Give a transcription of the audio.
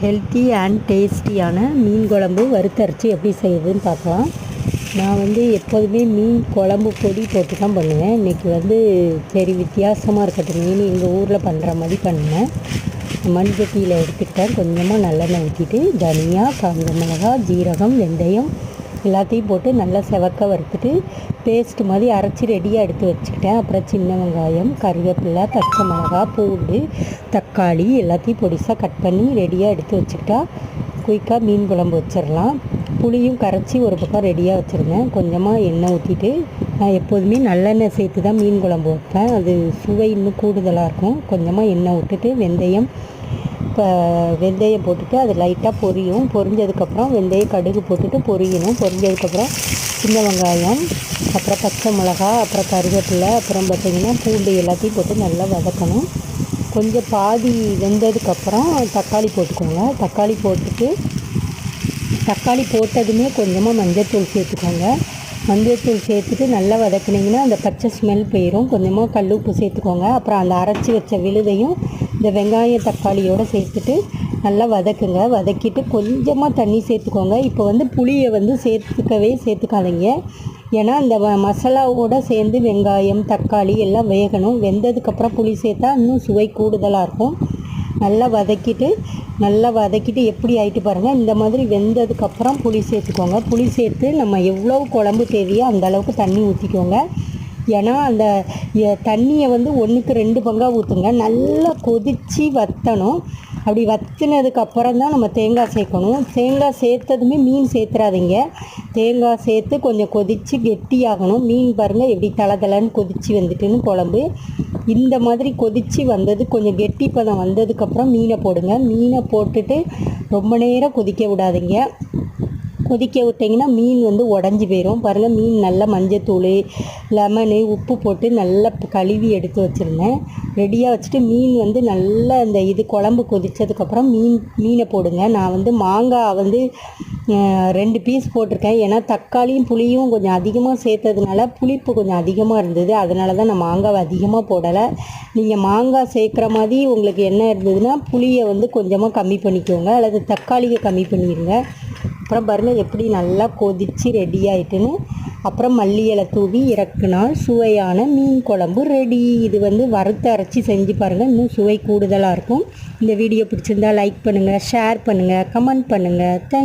Healthy and டேஸ்டியான மீன் குழம்பு வறுத்தரைச்சி எப்படி செய்யுதுன்னு பார்க்கலாம். நான் வந்து எப்போதுமே மீன் குழம்பு பொடி போட்டு தான் பண்ணுவேன். இன்றைக்கி வந்து சரி வித்தியாசமாக இருக்கட்டும். மீன் எங்கள் ஊரில் பண்ணுற மாதிரி பண்ணேன் மண்சட்டியில் எடுத்துக்கிட்டேன். கொஞ்சமாக நல்லெண்ணெய் ஊற்றிட்டு தனியாக காஞ்ச மிளகா ஜீரகம் வெந்தயம் எல்லாத்தையும் போட்டு நல்லா செவக்க வறுத்துட்டு பேஸ்ட் மாதிரி அரைச்சி ரெடியாக எடுத்து வச்சுக்கிட்டேன். அப்புறம் சின்ன வெங்காயம் கருவேப்பிலை பச்சை மிளகா பூண்டு தக்காளி எல்லாத்தையும் பொடிசாக கட் பண்ணி ரெடியாக எடுத்து வச்சுக்கிட்டா குயிக்காக மீன் குழம்பு வச்சிடலாம். புளியும் கரைச்சி ஒரு பக்கம் ரெடியாக வச்சுருந்தேன் கொஞ்சமாக எண்ணெய் ஊற்றிட்டு நான் எப்போதுமே நல்லெண்ணெய் சேர்த்து தான் மீன் குழம்பு வைப்பேன். அது சுவை இன்னும் கூடுதலாக இருக்கும். கொஞ்சமாக எண்ணெய் விட்டுட்டு வெந்தயம் இப்போ வெந்தயம் போட்டுட்டு அது லைட்டாக பொரியும். பொரிஞ்சதுக்கப்புறம் வெந்தயம் கடுகு போட்டுட்டு பொரியணும். பொரிஞ்சதுக்கப்புறம் சின்ன வெங்காயம் அப்புறம் பச்சை மிளகா அப்புறம் கருவேப்பிலை அப்புறம் பார்த்திங்கன்னா பூண்டு எல்லாத்தையும் போட்டு நல்லா வதக்கணும். கொஞ்சம் பாதி வெந்ததுக்கப்புறம் தக்காளி போட்டுக்கோங்க. தக்காளி போட்டுட்டு தக்காளி போட்டதுமே கொஞ்சமாக மஞ்சள் தூள் சேர்த்துக்கோங்க. மஞ்சத்தூள் சேர்த்துட்டு நல்லா வதக்குனீங்கன்னா அந்த பச்சை ஸ்மெல் போயிடும் கொஞ்சமாக கல் உப்பு சேர்த்துக்கோங்க. அப்புறம் அந்த அரைச்சி வச்ச விழுதையும் இந்த வெங்காய தக்காளியோடு சேர்த்துட்டு நல்லா வதக்குங்க. வதக்கிட்டு கொஞ்சமாக தண்ணி சேர்த்துக்கோங்க. இப்போ வந்து புளியை வந்து சேர்த்துக்கவே சேர்த்துக்காதீங்க. ஏன்னா இந்த மசாலாவோட சேர்ந்து வெங்காயம் தக்காளி எல்லாம் வேகணும். வெந்ததுக்கப்புறம் புளி சேர்த்தா இன்னும் சுவை கூடுதலாக இருக்கும். நல்லா வதக்கிட்டு நல்லா வதக்கிட்டு எப்படி ஆயிட்டு பாருங்கள் இந்த மாதிரி வெந்ததுக்கப்புறம் புளி சேர்த்துக்கோங்க. புளி சேர்த்து நம்ம எவ்வளோ குழம்பு தேவையோ அந்த அளவுக்கு தண்ணி ஊற்றிக்கோங்க ஏன்னா அந்த தண்ணியை வந்து ஒன்றுக்கு ரெண்டு பங்காக ஊற்றுங்க நல்லா கொதித்து வற்றணும் அப்படி வற்றினதுக்கு அப்புறம் தான் நம்ம தேங்காய் சேர்க்கணும். தேங்காய் சேர்த்ததுமே மீன் சேர்த்துறாதீங்க. தேங்காய் சேர்த்து கொஞ்சம் கொதித்து கெட்டியாகணும். மீன் பாருங்கள் எப்படி தளதளன்னு கொதித்து வந்துட்டுன்னு குழம்பு. இந்த மாதிரி கொதித்து வந்தது கொஞ்சம் கெட்டிப்பதம் வந்ததுக்கப்புறம் மீனை போடுங்க. மீனை போட்டுட்டு ரொம்ப நேரம் கொதிக்க விடாதீங்க. கொதிக்க விட்டிங்கன்னா மீன் வந்து உடஞ்சி போயிடும் பாருங்கள் மீன் நல்லா மஞ்சத்தூள் லெமனு உப்பு போட்டு நல்லா கழுவி எடுத்து வச்சுருந்தேன் ரெடியாக வச்சுட்டு மீன் வந்து நல்லா இந்த இது குழம்பு கொதித்ததுக்கப்புறம் மீன் மீனை போடுங்க. நான் வந்து மாங்காய் வந்து ரெண்டு பீஸ் போட்டிருக்கேன். ஏன்னா தக்காளியும் புளியும் கொஞ்சம் அதிகமாக சேர்த்ததுனால புளிப்பு கொஞ்சம் அதிகமாக இருந்தது. அதனால தான் நான் மாங்காவை அதிகமாக போடலை. நீங்கள் மாங்காய் சேர்க்குற மாதிரி உங்களுக்கு என்ன இருந்ததுன்னா புளியை வந்து கொஞ்சமாக கம்மி பண்ணிக்கோங்க. அல்லது தக்காளியை கம்மி பண்ணிடுங்க அப்புறம் பாருங்கள் எப்படி நல்லா கொதித்து ரெடி ஆயிட்டுன்னு. அப்புறம் மல்லி இலை தூவி இறக்குனால் சுவையான மீன் குழம்பு ரெடி இது வந்து வறுத்து அரைச்சி செஞ்சு பாருங்கள் இன்னும் சுவை கூடுதலாக இருக்கும். இந்த வீடியோ பிடிச்சிருந்தா லைக் பண்ணுங்கள் ஷேர் பண்ணுங்கள் கமெண்ட் பண்ணுங்கள் தேங்க்